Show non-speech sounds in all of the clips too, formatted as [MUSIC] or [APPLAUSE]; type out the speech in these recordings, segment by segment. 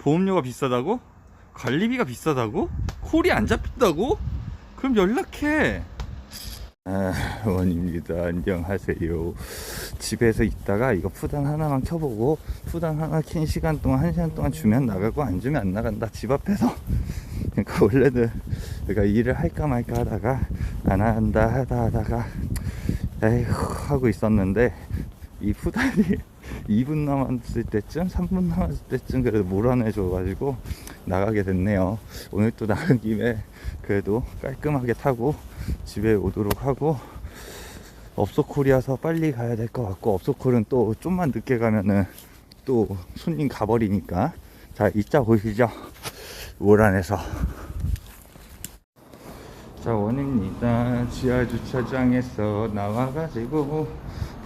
보험료가 비싸다고? 관리비가 비싸다고? 콜이 안 잡힌다고? 그럼 연락해. 아, 원입니다. 안녕하세요. 집에서 있다가 이거 푸단 하나만 켜보고 푸단 하나 킨 시간 동안 한 시간 동안 주면 나가고 안 주면 안 나간다. 집 앞에서. 그러니까 원래는 내가 일을 할까 말까 하다가 안 한다 하다 하다가 에휴 하고 있었는데 이 푸단이 2분 남았을 때쯤 3분 남았을 때쯤 그래도 몰아내줘 가지고 나가게 됐네요. 오늘 또 나간 김에 그래도 깔끔하게 타고 집에 오도록 하고 업소콜이라서 빨리 가야 될 것 같고 업소콜은 또 좀만 늦게 가면은 또 손님 가버리니까 자 이자 보시죠. 몰아내서. 자 원입니다. 지하 주차장에서 나와가지고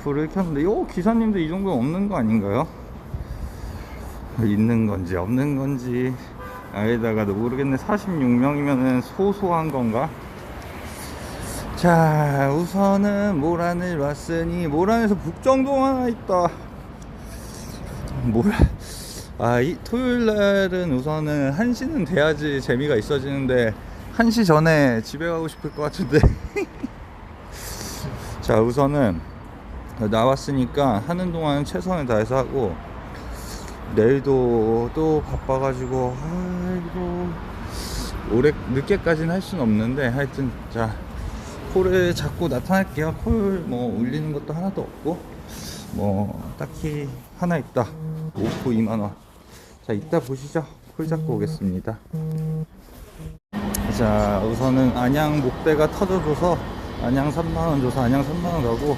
불을 켰는데 요 기사님도 이 정도 없는 거 아닌가요? 있는 건지 없는 건지 아에다가도 모르겠네 46명이면은 소소한 건가? 자 우선은 모란을 왔으니 모란에서 북정동 하나 있다 모란 아이 토요일 날은 우선은 1시는 돼야지 재미가 있어지는데 1시 전에 집에 가고 싶을 것 같은데 [LAUGHS] 자 우선은 나왔으니까 하는 동안 최선을 다해서 하고 내일도 또 바빠가지고 아이고 오래 늦게까지는 할 수는 없는데 하여튼 자 콜을 잡고 나타날게요. 콜 뭐 울리는 것도 하나도 없고 뭐 딱히 하나 있다. 오프 2만원. 자 이따 보시죠. 콜 잡고 오겠습니다. 자 우선은 안양 목대가 터져줘서 안양 3만원 줘서 안양 3만원 가고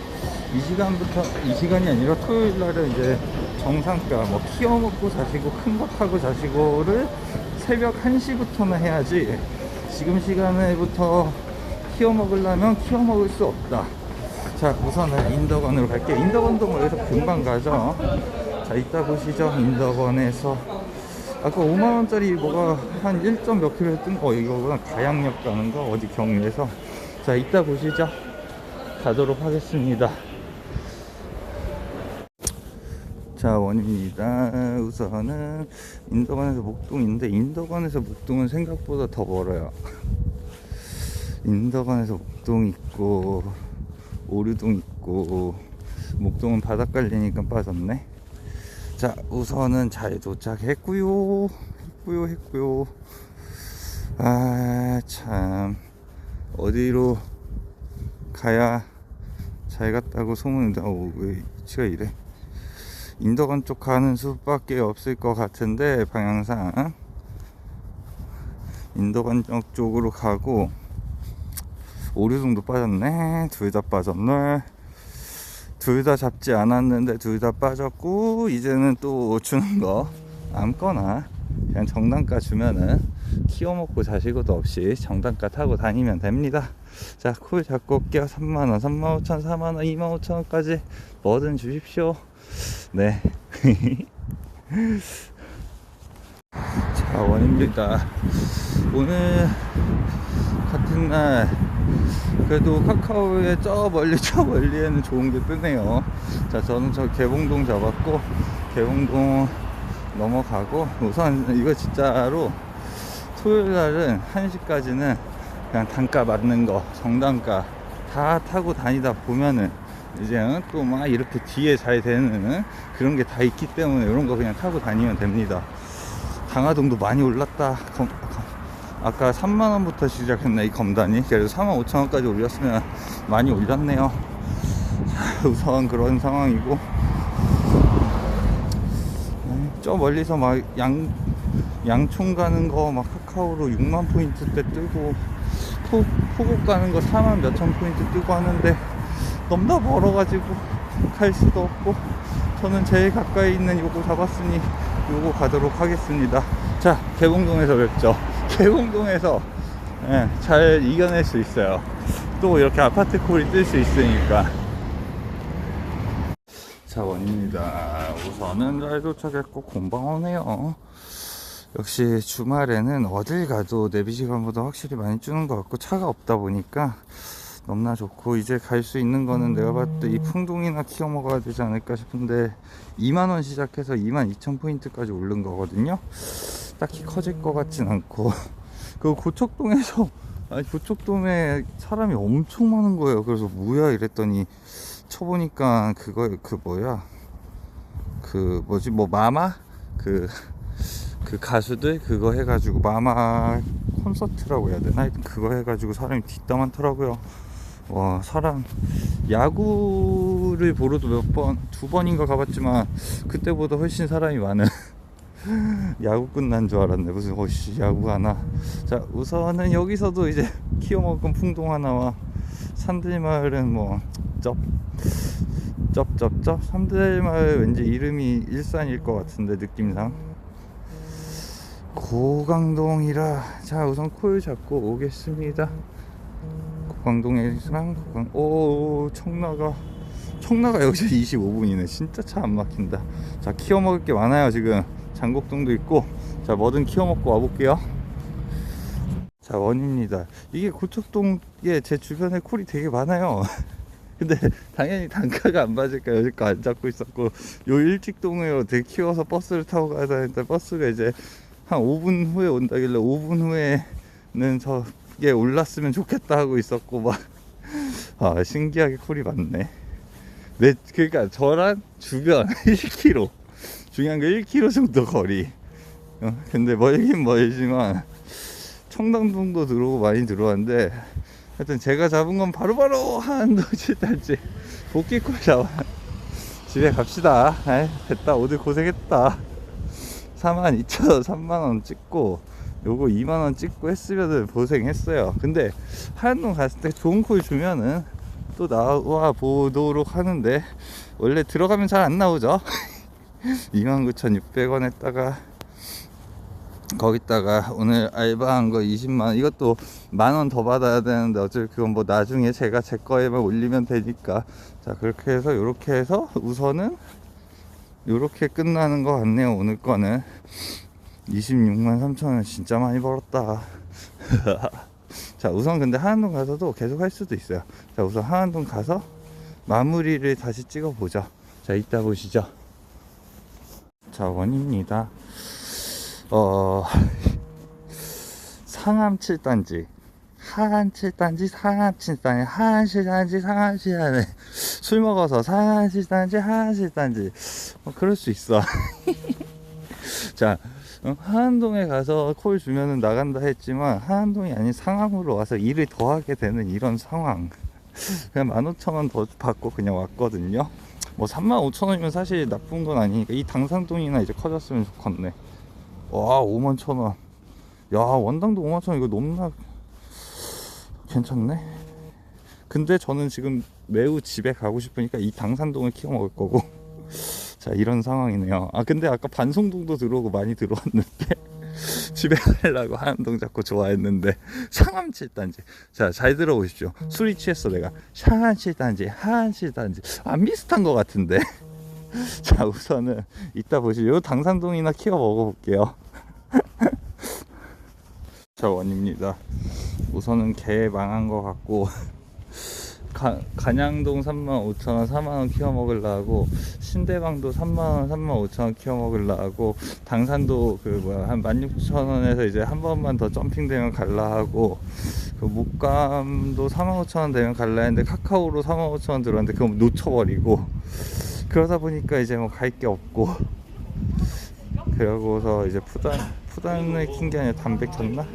이 시간부터 이 시간이 아니라 토요일 날은 이제 정상가 뭐 키워 먹고 자시고 큰거 타고 자시고를 새벽 1시부터는 해야지 지금 시간에부터 키워 먹으려면 키워 먹을 수 없다. 자 우선은 인덕원으로 갈게요. 인덕원도 뭐 여기서 금방 가죠? 자 이따 보시죠. 인덕원에서. 아까 5만원짜리 뭐가 한 1점 몇 킬로 뜬거 이거구나. 가양역 가는 거 어디 경유에서. 자 이따 보시죠. 가도록 하겠습니다 자 원입니다. 우선은 인덕원에서 목동인데 인덕원에서 목동은 생각보다 더 멀어요. 인덕원에서 목동 있고 오류동 있고 목동은 바닥 깔리니까 빠졌네. 자 우선은 잘 도착했고요. 했고요 했고요. 아 참. 어디로 가야 잘 갔다고 소문이 왜 위치가 이래 인덕원 쪽 가는 수밖에 없을 것 같은데 방향상. 역 쪽으로 가고 오류동도 빠졌네. 둘 다 빠졌네. 둘 다 잡지 않았는데 둘 다 빠졌고 이제는 또 주는 거. 아무거나. 그냥 정단가 주면은 키워 먹고 자시고도 없이 정단가 타고 다니면 됩니다. 자콜 잡고 올게요 3만원 3만 5천 4만원 2만 5천원까지 뭐든 주십시오. 네. [LAUGHS] 자 원입니다. 오늘 같은 날 그래도 카카오에 저 멀리 저 멀리에는 좋은 게 뜨네요. 자 저는 저 개봉동 잡았고 개봉동 넘어가고 우선 이거 진짜로 토요일 날은 1시까지는 그냥 단가 맞는 거 정단가 다 타고 다니다 보면은 이제 또 막 이렇게 뒤에 잘 되는 그런 게 다 있기 때문에 이런 거 그냥 타고 다니면 됩니다. 강화동도 많이 올랐다. 검- 검- 아까 3만원부터 시작했네 이 검단이. 그래도 4만 5천원까지 올렸으면 많이 올렸네요. 자, 우선 그런 상황이고. 네, 저 멀리서 막 양, 양총 가는 거 막 카카오로 6만 포인트 때 뜨고 포, 포곡 가는 거 4만 몇천 포인트 뜨고 하는데 너무나 멀어가지고 갈 수도 없고 저는 제일 가까이 있는 요거 잡았으니 요거 가도록 하겠습니다. 자 개봉동에서 뵙죠. [LAUGHS] 개봉동에서 예, 잘 이겨낼 수 있어요. 또 이렇게 아파트 콜이 뜰 수 있으니까. 자 원입니다. 우선은 잘 도착했고 공방하네요 역시 주말에는 어딜 가도 내비 시간보다 확실히 많이 주는 것 같고 차가 없다 보니까 너무나 좋고 이제 갈 수 있는 거는 내가 봤을 때 이 풍동이나 키워 먹어야 되지 않을까 싶은데 2만 원 시작해서 2만 2천 포인트까지 오른 거거든요. 딱히 커질 것 같진 않고. [LAUGHS] 그 고척동에서 아니 고척동에 사람이 엄청 많은 거예요. 그래서 뭐야 이랬더니 쳐보니까 그거 그 뭐야? 그 뭐지? 뭐 마마? 그 그 가수들 그거 해가지고 마마 콘서트라고 해야 되나? 그거 해가지고 사람이 뒷담 많더라고요. 와 사람. 야구를 보러도 몇 번 두 번인가 가봤지만 그때보다 훨씬 사람이 많은 [LAUGHS] 야구 끝난 줄 알았네. 무슨 어씨 야구 하나. 자 우선은 여기서도 이제 키워먹은 풍동 하나와 산들마을은 뭐 쩝 쩝쩝쩝? 산들마을 왠지 이름이 일산일 것 같은데 느낌상 고강동이라 자 우선 콜 잡고 오겠습니다. 고강동에랑 고강 오 청라가 청라가 여기서 [LAUGHS] 25분이네. 진짜 차 안 막힌다. 자 키워 먹을 게 많아요 지금. 장곡동도 있고. 자 뭐든 키워 먹고 와볼게요. 자 원입니다. 이게 고척동에 제 주변에 콜이 되게 많아요. [LAUGHS] 근데 당연히 단가가 안 맞을까 여지껏 안 잡고 있었고 요 일직동으로 되게 키워서 버스를 타고 가야 되는데 버스가 이제 한 5분 후에 온다길래 5분 후에는 저게 올랐으면 좋겠다 하고 있었고 막. [LAUGHS] 아 신기하게 콜이 많네. 내 그러니까 저랑 주변 [LAUGHS] 1km 중요한 게 1km 정도 거리. 어, 근데 멀긴 멀지만 청담동도 들어오고 많이 들어왔는데 하여튼 제가 잡은 건 바로바로 한도 칠단지 복귀콜 잡아. 집에 갑시다. 아이 됐다. 오늘 고생했다 4만 2천 3만 원 찍고 요거 2만 원 찍고 했으면은 고생했어요. 근데 하얀동 갔을 때 좋은 콜 주면은 또 나와 보도록 하는데 원래 들어가면 잘 안 나오죠. [LAUGHS] 29,600원 했다가 거기다가 오늘 알바한 거 20만 원 이것도 만원 더 받아야 되는데 어차피 그건 뭐 나중에 제가 제 거에만 올리면 되니까 자 그렇게 해서 이렇게 해서 우선은 요렇게 끝나는 것 같네요 오늘 거는. 26만 3천원 진짜 많이 벌었다. [LAUGHS] 자 우선 근데 하안동 가서도 계속 할 수도 있어요. 자 우선 하안동 가서 마무리를 다시 찍어 보죠. 자 이따 보시죠. 자 원입니다. 어 [LAUGHS] 상암 7단지 하안 7단지 상암 7단지 하안 7단지 상암 7단지 술 먹어서 상암 7단지 하안 7단지. 어, 그럴 수 있어. [LAUGHS] 자 어, 하안동에 가서 콜 주면은 나간다 했지만 하안동이 아닌 상암으로 와서 일을 더 하게 되는 이런 상황. [LAUGHS] 그냥 15,000원 더 받고 그냥 왔거든요. 뭐 35,000원이면 사실 나쁜 건 아니니까 이 당산동이나 이제 커졌으면 좋겠네. 와 5만 천원. 야 원당도 5만 천원 이거 너무나 괜찮네? 근데 저는 지금 매우 집에 가고 싶으니까 이 당산동을 키워 먹을 거고. [LAUGHS] 자 이런 상황이네요. 아 근데 아까 반송동도 들어오고 많이 들어왔는데 [LAUGHS] 집에 가려고 하남동 잡고 좋아했는데 [LAUGHS] 상암 7단지. 자 잘 들어보십시오. 술이 취했어 내가. 상암 7단지 하안 7단지. 안 비슷한 것 같은데. 자 우선은 이따 보시죠. 요 당산동이나 키워 먹어볼게요. 자 원입니다 우선은 개 망한 것 같고 [LAUGHS] 가, 간양동 35,000원 4만원 키워 먹으려고 신대방도 3만원 3만 5천원 키워 먹으려고 당산도 그 뭐야 한 16,000원에서 이제 한 번만 더 점핑되면 갈라 하고 그 목감도 4만 5천원 되면 갈라 했는데 카카오로 4만 5천원 들어왔는데 그거 놓쳐버리고 그러다 보니까 이제 뭐 갈 게 없고 그러고서 이제 푸단 푸단을 킨 게 아니라 담배 켰나?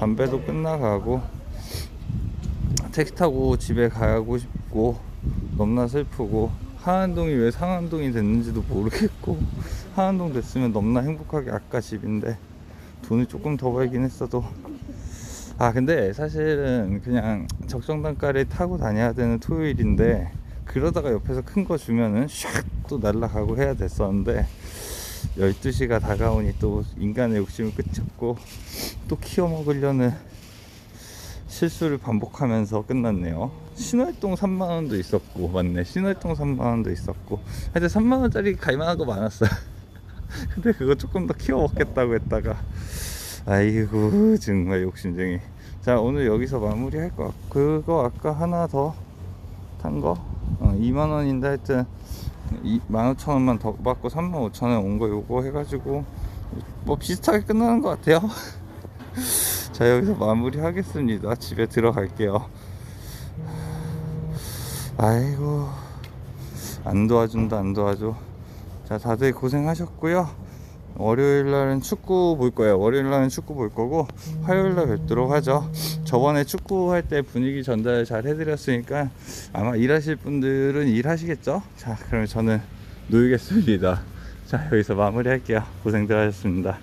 담배도 끝나가고 택시 타고 집에 가고 싶고 너무나 슬프고 하안동이 왜 상안동이 됐는지도 모르겠고 하안동 됐으면 너무나 행복하게 아까 집인데 돈을 조금 더 벌긴 했어도 아 근데 사실은 그냥 적정 단가를 타고 다녀야 되는 토요일인데 그러다가 옆에서 큰 거 주면은 샥 또 날라가고 해야 됐었는데 12시가 다가오니 또 인간의 욕심은 끝이 없고 또 키워 먹으려는 실수를 반복하면서 끝났네요. 신월동 3만원도 있었고, 맞네. 신월동 3만원도 있었고. 하여튼 3만원짜리 갈만한 거 많았어요. [LAUGHS] 근데 그거 조금 더 키워 먹겠다고 했다가, 아이고, 정말 욕심쟁이. 자 오늘 여기서 마무리 할 거 그거 아까 하나 더 탄거 어, 2만 원인데 하여튼 15,000원만 더 받고 35,000원 온거 요거 해가지고 뭐 비슷하게 끝나는 것 같아요. [LAUGHS] 자 여기서 마무리 하겠습니다. 집에 들어갈게요. 아이고 안 도와준다 안 도와줘. 자 다들 고생하셨고요 월요일 날은 축구 볼 거예요. 월요일 날은 축구 볼 거고 화요일 날 뵙도록 하죠. 저번에 축구 할 때 분위기 전달 잘 해드렸으니까 아마 일하실 분들은 일하시겠죠? 자 그러면 저는 놀겠습니다. 자 여기서 마무리 할게요. 고생들 하셨습니다